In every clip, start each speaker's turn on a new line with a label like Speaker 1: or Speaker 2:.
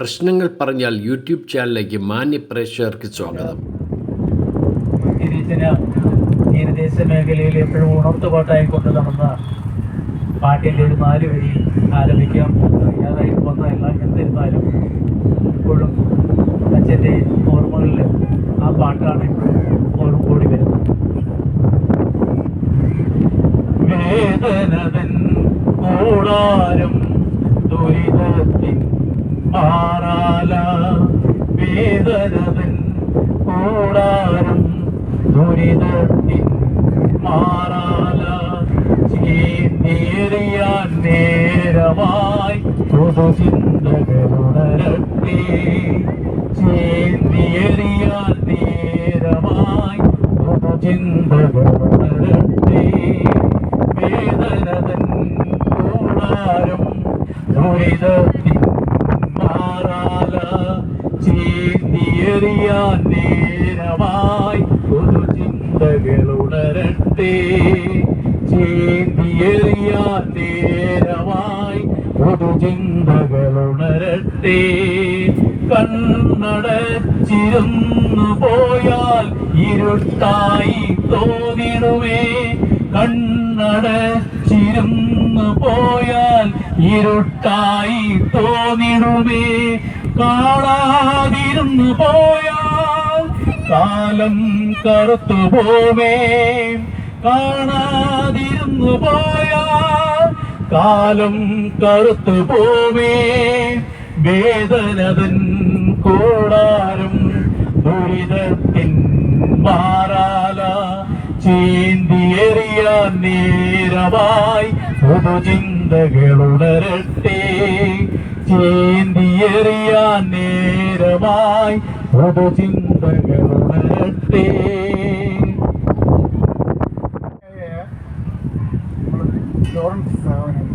Speaker 1: പ്രശ്നങ്ങൾ പറഞ്ഞാൽ യൂട്യൂബ് ചാനലിലേക്ക് മാന്യ പ്രേക്ഷകർക്ക് സ്വാഗതം.
Speaker 2: തീരദേശ മേഖലയിൽ എപ്പോഴും ഉണർത്തുപാട്ടായി കൊണ്ട് നടന്ന പാട്ടിന്റെ ഒരു നാല് വരി ആലപിക്കാം അറിയാതായി വന്നതല്ല എന്നിരുന്നാലും ഇപ്പോഴും അച്ഛന്റെ ഓർമ്മകളിൽ ആ പാട്ടാണ് ഇപ്പോഴും ഓർമ്മ കൂടി വരുന്നത് വേദനതൻ വേദനതൻ കൂടാരം ദുരിതത്തിൻ മാറാല. ചീന്തിയെറിയാൻ നേരമായി പുതുചിന്തകളുണരട്ടെ ചീന്തിയെറിയാൻ നേരമായി പുതുചിന്തകളുണരട്ടെ വേദനതൻ കൂടാരം ദുരിതത്തിൻ ചീന്തിയെറിയാൻ നേരമായി പുതുചിന്തകളുണരട്ടെ ചീന്തിയെറിയാൻ നേരമായി പുതുചിന്തകളുണരട്ടെ കണ്ണടച്ചിരുന്നു പോയാൽ ഇരുട്ടായി തോന്നിടുമേ. കണ്ണടച്ചിരുന്നു പോയാൽ ഇരുട്ടായി തോന്നിടുമേ. കാണാതിരുന്നു പോയാൽ കാലം കറുത്തു പോവേ. കാണാതിരുന്നു പോയാൽ കാലം കറുത്തു പോവേ. വേദനതൻ കൂടാരം ദുരിതത്തിൻ മാറാല. ചീന്തിയെറിയാൻ നേരമായി പുതുചിന്തകളുണരട്ടെ ചേന്തിയറിയാൻ നേരമായി പുതുചിന്തകളുണരട്ടെ
Speaker 3: ലോറൻസ് സാവനം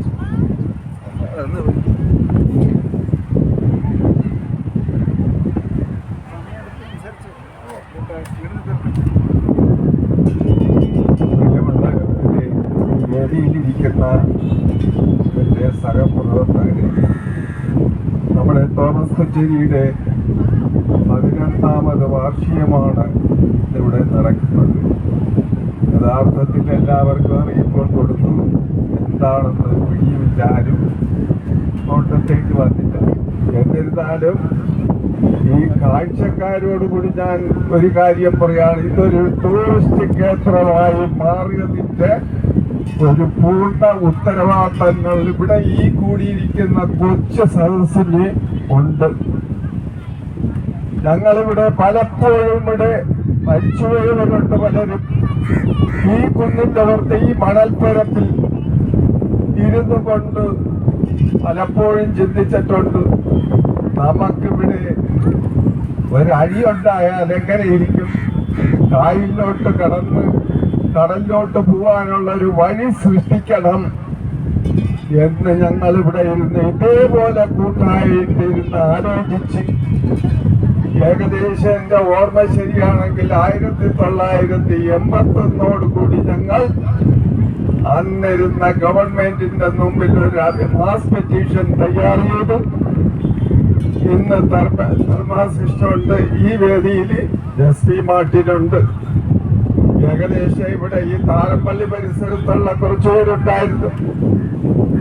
Speaker 3: വേദിയിലിരിക്കുന്ന എന്റെ സഹപ്രവർത്തകരെ നമ്മുടെ തോമസ് കൊച്ചേരിയുടെ പതിനെട്ടാമത് വാർഷികമാണ് ഇവിടെ നടക്കുന്നത്. യഥാർത്ഥത്തിൽ എല്ലാവർക്കും അറിയിപ്പോൾ കൊടുത്തു. എന്താണെന്ന് പിടിയുമില്ല ആരും. നോട്ടത്തേക്ക് വന്നില്ല. എന്നിരുന്നാലും ഈ കാഴ്ചക്കാരോട് കൂടി ഞാൻ ഒരു കാര്യം പറയാണ് ഇതൊരു ടൂറിസ്റ്റ് കേന്ദ്രമായി മാറിയതിന്റെ ഒരു പൂർണ ഉത്തരവാദിത്തങ്ങൾ ഇവിടെ ഈ കൂടിയിരിക്കുന്ന കൊച്ചു സദസ്സിന് ഉണ്ട്. ഞങ്ങളിവിടെ പലപ്പോഴും ഇവിടെ മരിച്ചു വീഴുന്നുണ്ട് പലരും. ഈ കുന്നിന്റെ പുറത്ത് ഈ മണൽപ്പരപ്പിൽ ഇരുന്നു കൊണ്ട് പലപ്പോഴും ചിന്തിച്ചിട്ടുണ്ട് നമുക്കിവിടെ ഒരഴിയുണ്ടായാൽ എങ്ങനെ ഇരിക്കും കായലിലോട്ട് കടന്ന് കടലിലോട്ട് പോകാനുള്ള ഒരു വഴി സൃഷ്ടിക്കണം. എന്ന് ഞങ്ങൾ ഇവിടെ ഇരുന്ന് ഇതേപോലെ കൂട്ടായിട്ടിരുന്ന് ആലോചിച്ച് ഏകദേശം എന്റെ ഓർമ്മ ശരിയാണെങ്കിൽ ആയിരത്തി തൊള്ളായിരത്തി എൺപത്തി ഒന്നോട് കൂടി ഞങ്ങൾ അന്നിരുന്ന ഗവൺമെന്റിന്റെ മുമ്പിൽ ഒരു മാസ് പെറ്റീഷൻ തയ്യാർ ചെയ്തു ഇന്ന് ധർമാശിഷ്ടമുണ്ട്. ഈ വേദിയിൽ പി മാർട്ടിനുണ്ട്. ഏകദേശം ഇവിടെ ഈ താരപ്പള്ളി പരിസരത്തുള്ള കുറച്ചുപേരുണ്ടായിരുന്നു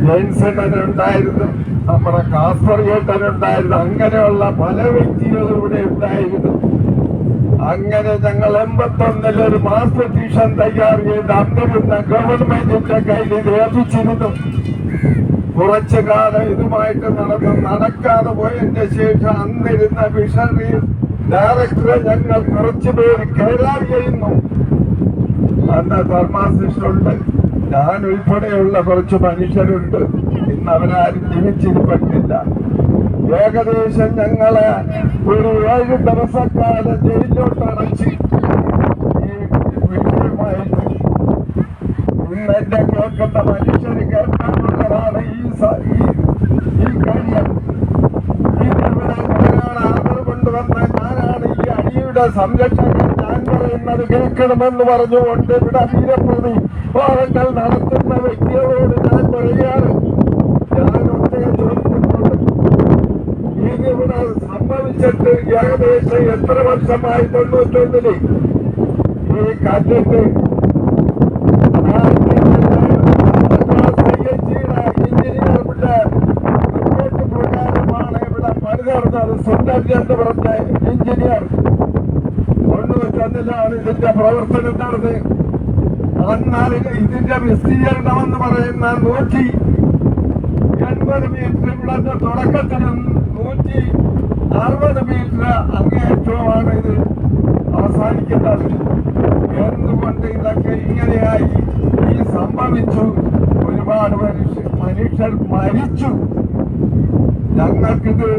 Speaker 3: ജെയിൻസണനുണ്ടായിരുന്നു നമ്മുടെ കാസർഗേട്ടനുണ്ടായിരുന്നു അങ്ങനെയുള്ള പല വ്യക്തികളും ഇവിടെ ഉണ്ടായിരുന്നു. അങ്ങനെ ഞങ്ങൾ എൺപത്തൊന്നിൽ ഒരു മാസ്റ്റർ ട്യൂഷൻ തയ്യാർ ചെയ്ത് അന്നിരുന്ന ഗവൺമെന്റിന്റെ കയ്യിൽ ഏൽപ്പിച്ചിരുന്നു. കുറച്ചു കാലം ഇതുമായിട്ട് നടന്ന് നടക്കാതെ പോയതിന്റെ ശേഷം അന്നിരുന്ന ഫിഷറി ഡയറക്ടറെ ഞങ്ങൾ കുറച്ചു പേര് കൈകാര്യം ചെയ്യുന്നു. അന്ന് ധർമാശിഷ്ടുണ്ട് ഞാൻ ഉൾപ്പെടെയുള്ള കുറച്ച് മനുഷ്യരുണ്ട്. ഇന്ന് അവരാരും ജീവിച്ചിരിപ്പെട്ടില്ല. ഏകദേശം ഞങ്ങളെ ഒരു ഏഴ് ദിവസക്കാലം ജയിലോട്ട് അടച്ച് ഈ ഇന്ന് എന്റെ കേൾക്കുന്ന മനുഷ്യർ കേൾക്കാനുള്ളതാണ് ഈ ഈ- കാര്യം. ഇതിവിടെ ഞാനാണ് കൊണ്ടുവന്ന ഞാനാണ് ഈ അടിയുടെ സംരക്ഷകൻ. പറയുന്നത് കേൾക്കണമെന്ന് പറഞ്ഞുകൊണ്ട് ഇവിടെ വീരപ്രതി വാദങ്ങൾ നടത്തുന്ന വ്യക്തികളോട് ഞാൻ പറയുകയാണ് സംഭവിച്ചിട്ട് ഏകദേശം എത്ര വർഷമായി തൊണ്ണൂറ്റൊന്നിൽ ഈ കാറ്റത്ത് എന്ന് പറഞ്ഞ എഞ്ചിനീയർ തൊണ്ണൂറ്റൊന്നിലാണ് ഇതിന്റെ പ്രവർത്തനം നടന്നത്. എന്നാൽ ഇതിന്റെ വിസ്തീർണമെന്ന് പറയുന്ന നൂറ്റി എൺപത് മീറ്റർ ഇവിടെ തുടക്കത്തിലും നൂറ്റി അറുപത് മീറ്റർ അങ്ങേറ്റവുമാണ് ഇത് അവസാനിക്കുന്നത് എന്തുകൊണ്ട് ഇതൊക്കെ ഇങ്ങനെയായി? ഈ സംഭവിച്ചു. ഒരുപാട് മനുഷ്യ മനുഷ്യർ മരിച്ചു. ഞങ്ങൾക്കിത്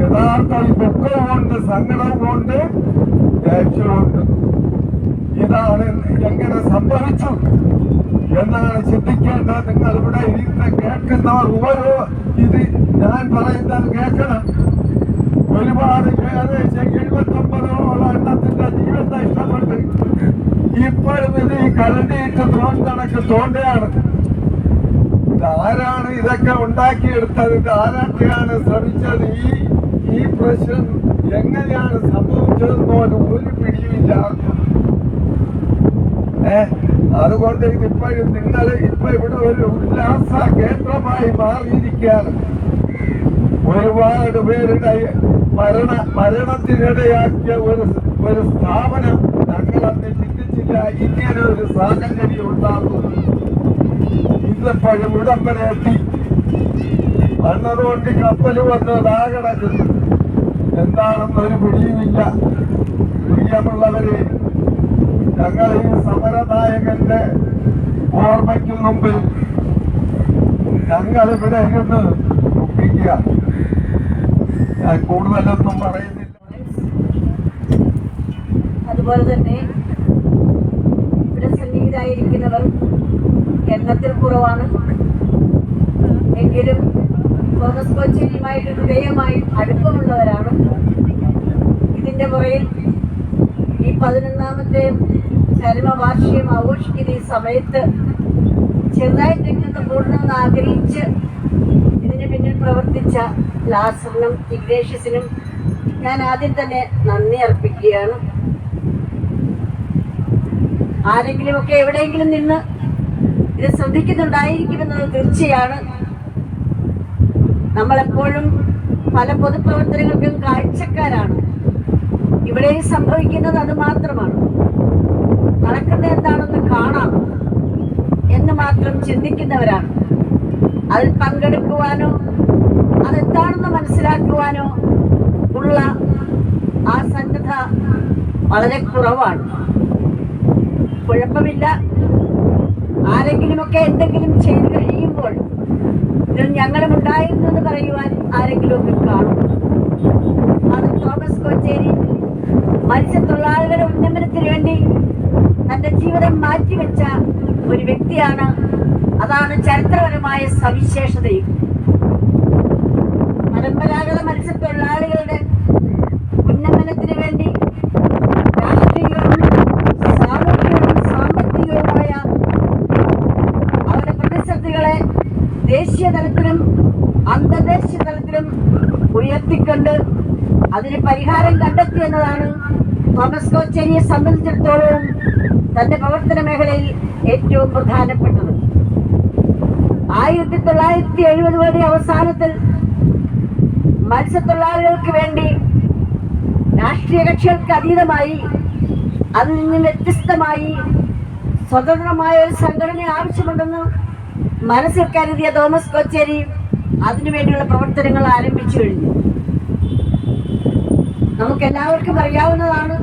Speaker 3: യഥാർത്ഥ ദുഃഖവുമുണ്ട് സങ്കടവുമുണ്ട് ഇതാണ് എങ്ങനെ സംഭവിച്ചു എന്നാണ് ചിന്തിക്കേണ്ടത് നിങ്ങൾ ഇവിടെ ഇരുന്ന് കേൾക്കുന്നവർ ഓരോ ഇത് ഞാൻ പറയുന്നത് കേൾക്കണം ഒരുപാട് പേര് എഴുപത്തൊമ്പതോളം എണ്ണത്തിന്റെ ജീവൻ നഷ്ടപ്പെട്ട് ഇപ്പോഴും ഇത് ഈ കരണ്ടിയിട്ട് തോണ്ടണക്ക് തോണ്ടയാണ് ഇത് ആരാണ് ഇതൊക്കെ ഉണ്ടാക്കിയെടുത്തത് ഇത് ആരൊക്കെയാണ് ശ്രമിച്ചത് ഈ ഈ പ്രശ്നം എങ്ങനെയാണ് സംഭവിച്ചത് പോലും ഒരു പിടിയുമില്ല. അതുകൊണ്ട് ഇതിപ്പോഴും നിങ്ങൾ ഇപ്പൊ ഇവിടെ ഒരു ഉല്ലാസ കേന്ദ്രമായി മാറിയിരിക്കുകയാണ്. ഒരുപാട് പേരുടെ മരണ മരണത്തിനിടയാക്കിയ ഒരു ഒരു സ്ഥാപനം ഞങ്ങളന്ന് ചിന്തിച്ചില്ല. ഇങ്ങനെ ഒരു സാഹചര്യം ഉണ്ടാകും. ഇന്നിപ്പോഴും എത്തി. വന്നതുകൊണ്ട് കപ്പൽ വന്ന് കിടക്കുന്നു എന്താണെന്നൊരു പിടിയുമില്ല. പ്രിയമുള്ളവരെ ഞങ്ങൾ ഈ സമരനായകന്റെ ഓർമ്മയ്ക്ക് മുമ്പിൽ ഞങ്ങൾ ഇവിടെ ഇരുന്ന് ദുഃഖിക്കുക ഞാൻ കൂടുതലൊന്നും പറയുന്നില്ല.
Speaker 4: അതുപോലെ തന്നെ ഇവിടെ സന്നിഹിതരായിരിക്കുന്നവർ എണ്ണത്തിൽ കുറവാണ്. എങ്കിലും തോമസ് കൊച്ചിനുമായിട്ട് ഹൃദയമായി അടുപ്പമുള്ളവരാണ്. ഇതിന്റെ പുറയിൽ ഈ പതിനൊന്നാമത്തെ ചരമവാർഷികം ആഘോഷിക്കുന്ന ഈ സമയത്ത് ചെറുതായിട്ടെങ്കിലും കൂടണമെന്ന് ആഗ്രഹിച്ച് ഇതിന് പിന്നിൽ പ്രവർത്തിച്ച ലാസറിനും ഇഗ്നേഷ്യസിനും ഞാൻ ആദ്യം തന്നെ നന്ദി അർപ്പിക്കുകയാണ്. ആരെങ്കിലുമൊക്കെ എവിടെയെങ്കിലും നിന്ന് ഇത് ശ്രദ്ധിക്കുന്നുണ്ടായിരിക്കുമെന്നത് തീർച്ചയാണ്. നമ്മളെപ്പോഴും പല പൊതുപ്രവർത്തനങ്ങൾക്കും കാഴ്ചക്കാരാണ്. ഇവിടെ സംഭവിക്കുന്നത് അത് മാത്രമാണ്. നടക്കുന്നത് എന്താണെന്ന് കാണാം എന്ന് മാത്രം ചിന്തിക്കുന്നവരാണ്. അതിൽ പങ്കെടുക്കുവാനോ അതെന്താണെന്ന് മനസ്സിലാക്കുവാനോ ഉള്ള ആ സന്നദ്ധ വളരെ കുറവാണ്. കുഴപ്പമില്ല. ആരെങ്കിലുമൊക്കെ എന്തെങ്കിലും ചെയ്തു കഴിയുമ്പോൾ ഇതിൽ ഞങ്ങളും ഉണ്ടായിരുന്നു എന്ന് പറയുവാൻ ആരെങ്കിലുമൊക്കെ കാണും. അത് തോമസ് കോച്ചേരി മത്സ്യത്തൊഴിലാളികളുടെ ഉന്നമനത്തിന് വേണ്ടി തന്റെ ജീവിതം മാറ്റിവെച്ച ഒരു വ്യക്തിയാണ്. അതാണ് ചരിത്രപരമായ സവിശേഷതയും. തോമസ് കോച്ചേരിയെ സംബന്ധിച്ചിടത്തോളം തന്റെ പ്രവർത്തന മേഖലയിൽ ഏറ്റവും പ്രധാനപ്പെട്ടത്. ആയിരത്തി തൊള്ളായിരത്തി എഴുപതുകളുടെ അവസാനത്തിൽ മത്സ്യത്തൊഴിലാളികൾക്ക് വേണ്ടി രാഷ്ട്രീയ കക്ഷികൾക്ക് അതീതമായി അതിൽ നിന്ന് വ്യത്യസ്തമായി സ്വതന്ത്രമായ ഒരു സംഘടന ആവശ്യമുണ്ടെന്ന് മനസ്സിൽ കരുതിയ തോമസ് കൊച്ചേരി അതിനുവേണ്ടിയുള്ള പ്രവർത്തനങ്ങൾ ആരംഭിച്ചു കഴിഞ്ഞു. നമുക്ക് എല്ലാവർക്കും അറിയാവുന്നതാണ്.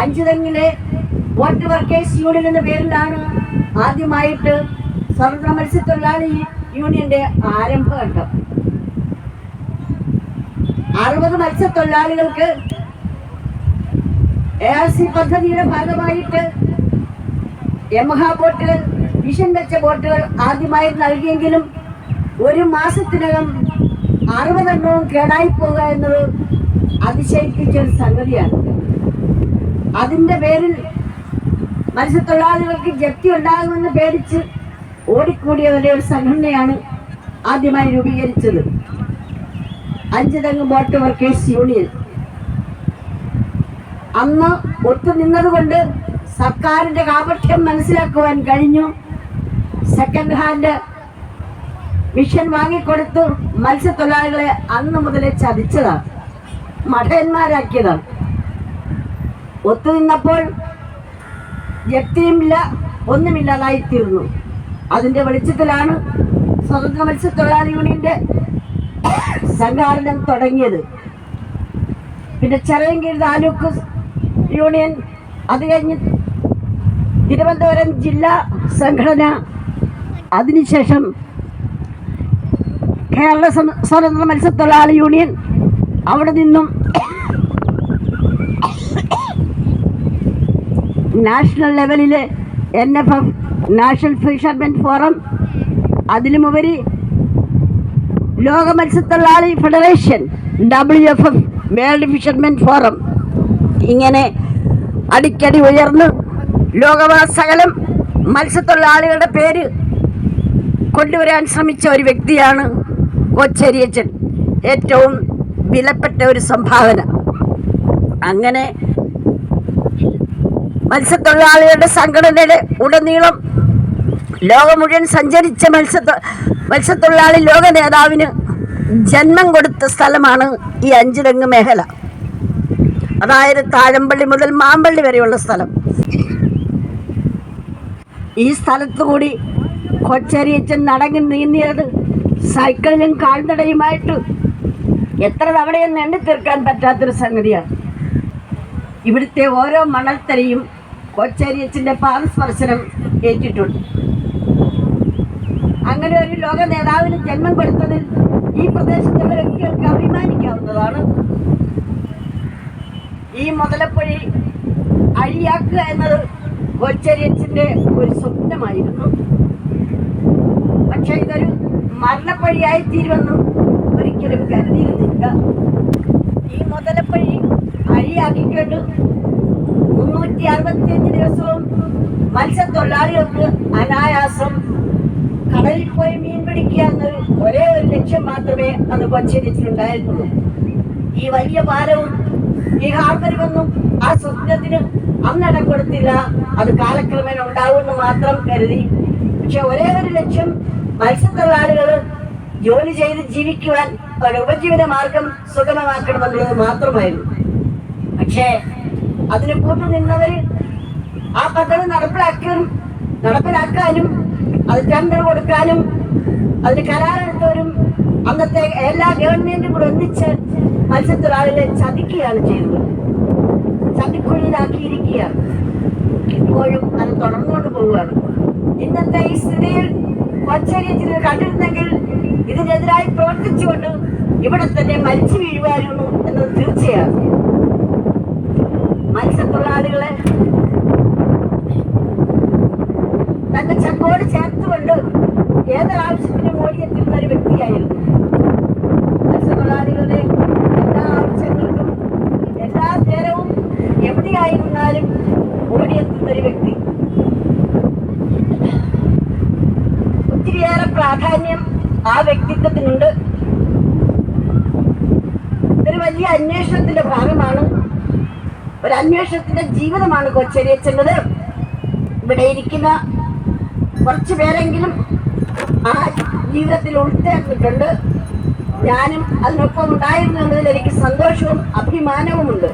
Speaker 4: അഞ്ചുതെങ്ങിലെ വോട്ട് വർക്കേഴ്സ് യൂണിയൻ എന്ന പേരിലാണ് ആദ്യമായിട്ട് സ്വതന്ത്ര മത്സ്യത്തൊഴിലാളി യൂണിയന്റെ ആരംഭഘട്ടം അറുപത് മത്സ്യത്തൊഴിലാളികൾക്ക് എ ആർ സി പദ്ധതിയുടെ ഭാഗമായിട്ട് യമഹ ബോട്ടുകൾ മിഷൻ വെച്ച ബോട്ടുകൾ ആദ്യമായി നൽകിയെങ്കിലും ഒരു മാസത്തിനകം അറുപതെണ്ണവും കേടായി പോകുക എന്നത് അതിശയിപ്പിച്ച ഒരു സംഗതിയാണ്. അതിന്റെ പേരിൽ മത്സ്യത്തൊഴിലാളികൾക്ക് ജപ്തി ഉണ്ടാകുമെന്ന് പേടിച്ച് ഓടിക്കൂടിയവരുടെ ഒരു സംഘടനയാണ് ആദ്യമായി രൂപീകരിച്ചത്. Anchuthengu boat workers union. അന്ന് ഒത്തുനിന്നതുകൊണ്ട് സർക്കാരിന്റെ കാപഠ്യം മനസ്സിലാക്കുവാൻ കഴിഞ്ഞു. സെക്കൻഡ് ഹാൻഡ് മിഷൻ വാങ്ങിക്കൊടുത്തു മത്സ്യത്തൊഴിലാളികളെ അന്ന് മുതലേ ചതിച്ചതാണ്. മഠയന്മാരാക്കിയതാണ് ഒത്തുനിന്നപ്പോൾ വ്യക്തിയുമില്ല ഒന്നുമില്ലാതായി തീർന്നു അതിന്റെ വെളിച്ചത്തിലാണ് സ്വതന്ത്ര മത്സ്യത്തൊഴിലാളി യൂണിയന്റെ സംഘാടനം തുടങ്ങിയത്. പിന്നെ ചെറിയങ്കീഴ് താലൂക്ക് യൂണിയൻ അത് കഴിഞ്ഞ് തിരുവനന്തപുരം ജില്ലാ സംഘടന അതിനുശേഷം കേരള സ്വതന്ത്ര മത്സ്യത്തൊഴിലാളി യൂണിയൻ അവിടെ നിന്നും national ലെവലിലെ N F F national fishermen forum അതിലുമുപരി ലോക മത്സ്യത്തൊഴിലാളി federation W F F world fishermen forum. ഇങ്ങനെ അടിക്കടി ഉയർന്ന് ലോകവാസകലം മത്സ്യത്തൊഴിലാളികളുടെ പേര് കൊണ്ടുവരാൻ ശ്രമിച്ച ഒരു വ്യക്തിയാണ് കൊച്ചേരിയച്ചൻ. ഏറ്റവും വിലപ്പെട്ട ഒരു സംഭാവന. അങ്ങനെ മത്സ്യത്തൊഴിലാളികളുടെ സംഘടനയുടെ ഉടനീളം ലോകം മുഴുവൻ സഞ്ചരിച്ച മത്സ്യ മത്സ്യത്തൊഴിലാളി ലോക നേതാവിന് ജന്മം കൊടുത്ത സ്ഥലമാണ് ഈ അഞ്ചുതെങ്ങ് മേഖല. അതായത് താഴമ്പള്ളി മുതൽ മാമ്പള്ളി വരെയുള്ള സ്ഥലം. ഈ സ്ഥലത്തു കൂടി കൊച്ചരിയച്ചൻ നടങ്ങി നീന്തിയത് സൈക്കിളിലും കാൽനടയുമായിട്ട് എത്ര തവണയെന്ന് എണ്ണി തീർക്കാൻ പറ്റാത്തൊരു സംഗതിയാണ്. ഇവിടുത്തെ ഓരോ മണൽത്തരയും കൊച്ചരിയച്ചന്റെ പാദസ്പർശനം ഏറ്റിട്ടുണ്ട്. അങ്ങനെ ഒരു ലോക നേതാവിന് ജന്മം കൊടുത്തതിൽ ഈ പ്രദേശത്തുള്ള അഭിമാനിക്കാവുന്നതാണ്. ഈ മുതലപ്പുഴി അഴിയാക്കുക എന്നത് കൊച്ചരിയച്ചന്റെ ഒരു സ്വപ്നമായിരുന്നു. പക്ഷെ ഇതൊരു മരണപ്പഴിയായി തീരുമെന്നും ഒരിക്കലും കരുതിയിരുന്നില്ല ഈ മുതലപ്പഴി അഴിയാക്കിക്കൊണ്ട് മുന്നൂറ്റി അറുപത്തിയഞ്ച് ദിവസവും മത്സ്യത്തൊഴിലാളികൾക്ക് അനായാസം കടലിൽ പോയി മീൻ പിടിക്കുക എന്നൊരു ഒരേ ഒരു ലക്ഷ്യം മാത്രമേ അന്ന് കൊച്ചിയിലുണ്ടായിരുന്നുള്ളൂ ഈ വലിയ ഭാരവും ഈ ഹാർബറിവൊന്നും ആ സ്വപ്നത്തിന് അന്നിടം കൊടുത്തില്ല. അത് കാലക്രമേണ ഉണ്ടാവുമെന്ന് മാത്രം കരുതി. പക്ഷെ ഒരേ ഒരു ലക്ഷ്യം മത്സ്യത്തൊഴിലാളികൾ ജോലി ചെയ്ത് ജീവിക്കുവാൻ ഉപജീവന മാർഗം സുഗമമാക്കണമെന്നുള്ളത് മാത്രമായിരുന്നു. പക്ഷേ അതിന് കൂട്ടു നിന്നവര് ആ പദ്ധതി നടപ്പിലാക്കാനും നടപ്പിലാക്കാനും അത് ടെൻഡർ കൊടുക്കാനും അതിന് കരാറെടുത്തവരും അന്നത്തെ എല്ലാ ഗവൺമെന്റും കൂടെ ഒന്നിച്ച് മത്സ്യത്തൊഴിലാളികളെ ചതിക്കുകയാണ് ചെയ്തത്. ചതിക്കുഴിയിലാക്കിയിരിക്കുകയാണ്. ഇപ്പോഴും അത് തുടർന്നുകൊണ്ട് പോവുകയാണ്. ഇന്നത്തെ ഈ സ്ഥിതിയിൽ കൊച്ചരിയച്ചിന് കണ്ടിരുന്നെങ്കിൽ ഇതിനെതിരായി പ്രവർത്തിച്ചുകൊണ്ട് ഇവിടെ തന്നെ മരിച്ചു വീഴുമായിരുന്നു എന്നത് തീർച്ചയാണ് മത്സ്യത്തൊഴിലാളികളെ തന്റെ ചക്കോട് ചേർത്തുകൊണ്ട് ഏതൊരാവശ്യത്തിനും ഓടിയെത്തിരുന്ന ഒരു വ്യക്തിയായിരുന്നു. മത്സ്യത്തൊഴിലാളികളുടെ എല്ലാ ആവശ്യങ്ങൾക്കും എല്ലാ നേരവും എവിടെയായിരുന്നാലും ഓടിയെത്തുന്ന ഒരു വ്യക്തി. ഒത്തിരിയേറെ പ്രാധാന്യം ആ വ്യക്തിത്വത്തിനുണ്ട്. വലിയ അന്വേഷണത്തിന്റെ ഭാഗമാണ്. ഒരു അന്വേഷണത്തിന്റെ ജീവിതമാണ് കൊച്ചരിയച്ചത് ഇവിടെ ഇരിക്കുന്ന കുറച്ച് പേരെങ്കിലും ആ ജീവിതത്തിൽ ഉൾത്തേർന്നിട്ടുണ്ട് ഞാനും അതിനൊപ്പം ഉണ്ടായിരുന്നു എന്നതിൽ എനിക്ക് സന്തോഷവും അഭിമാനവുമുണ്ട്.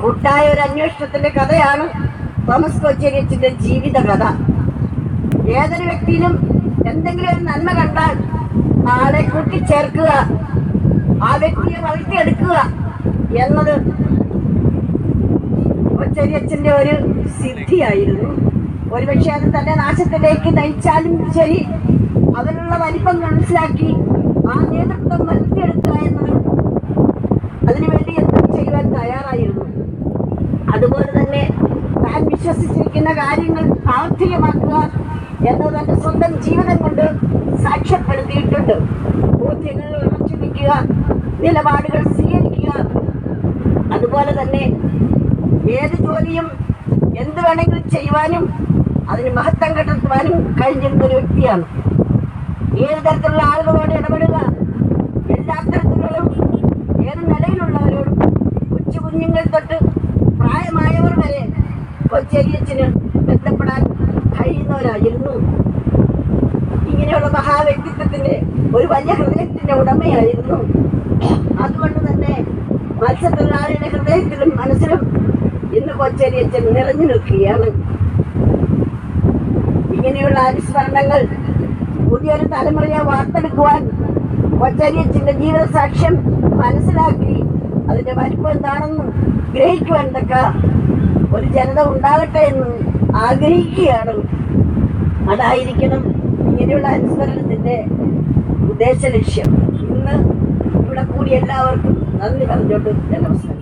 Speaker 4: കൂട്ടായ ഒരു അന്വേഷണത്തിന്റെ കഥയാണ് തോമസ് കൊച്ചേരിയച്ചിന്റെ ജീവിത കഥ ഏതൊരു വ്യക്തിയിലും എന്തെങ്കിലും ഒരു നന്മ കണ്ടാൽ ആളെ കൂട്ടിച്ചേർക്കുക ആ വ്യക്തിയെ വളർത്തിയെടുക്കുക എന്നത് ഒച്ചരിയച്ഛന്റെ ഒരു സിദ്ധിയായിരുന്നു. ഒരുപക്ഷെ അത് തന്റെ നാശത്തിലേക്ക് നയിച്ചാലും ശരി. അതിനുള്ള വലിപ്പം മനസ്സിലാക്കി ആ നേതൃത്വം വളർത്തിയെടുക്കുക എന്നത് അതിനുവേണ്ടി എന്തും ചെയ്യുവാൻ തയ്യാറായിരുന്നു. അതുപോലെ തന്നെ താൻ വിശ്വസിച്ചിരിക്കുന്ന കാര്യങ്ങൾ പ്രാവർത്തികമാക്കുക എന്നത് തന്റെ സ്വന്തം ജീവിതം കൊണ്ട് സാക്ഷ്യപ്പെടുത്തിയിട്ടുണ്ട്. ബോധ്യങ്ങൾ ഉറച്ചു നിൽക്കുക നിലപാടുകൾ സ്വീകരിക്കുക. അതുപോലെ തന്നെ ഏത് ജോലിയും എന്ത് വേണമെങ്കിലും ചെയ്യുവാനും അതിന് മഹത്വം കണ്ടെത്തുവാനും കഴിഞ്ഞിരുന്ന ഒരു വ്യക്തിയാണ്. ഏത് തരത്തിലുള്ള ആളുകളോട് ഇടപെടുക എല്ലാ തരത്തിലുള്ള കുഞ്ഞുങ്ങൾ തൊട്ട് പ്രായമായവർ വരെ കൊച്ചേരിയച്ചന് ബന്ധപ്പെടാൻ കഴിയുന്നവരായിരുന്നു. ഇങ്ങനെയുള്ള മഹാവ്യക്തിത്വത്തിന്റെ ഒരു വലിയ ഹൃദയത്തിന്റെ ഉടമയായിരുന്നു. അതുകൊണ്ട് തന്നെ മത്സ്യത്തൊഴിലാളിയുടെ ഹൃദയത്തിലും മനസ്സിലും ഇന്ന് കൊച്ചേരിയച്ചൻ നിറഞ്ഞു നിൽക്കുകയാണ്. ഇങ്ങനെയുള്ള അനുസ്മരണങ്ങൾ പുതിയൊരു തലമുറയെ വാർത്തെടുക്കുവാൻ കൊച്ചരിയച്ചിന്റെ ജീവിത സാക്ഷ്യം മനസ്സിലാക്കി അതിന്റെ വലിപ്പം എന്താണെന്നും ഗ്രഹിക്കുവാൻ തക്ക ഒരു ജനത ഉണ്ടാകട്ടെ എന്ന് ആഗ്രഹിക്കുകയാണ്. അതായിരിക്കണം ഇങ്ങനെയുള്ള അനുസ്മരണത്തിന്റെ ഉദ്ദേശ ലക്ഷ്യം. എല്ലാവർക്കും നന്ദി ഞാൻ അവസാനം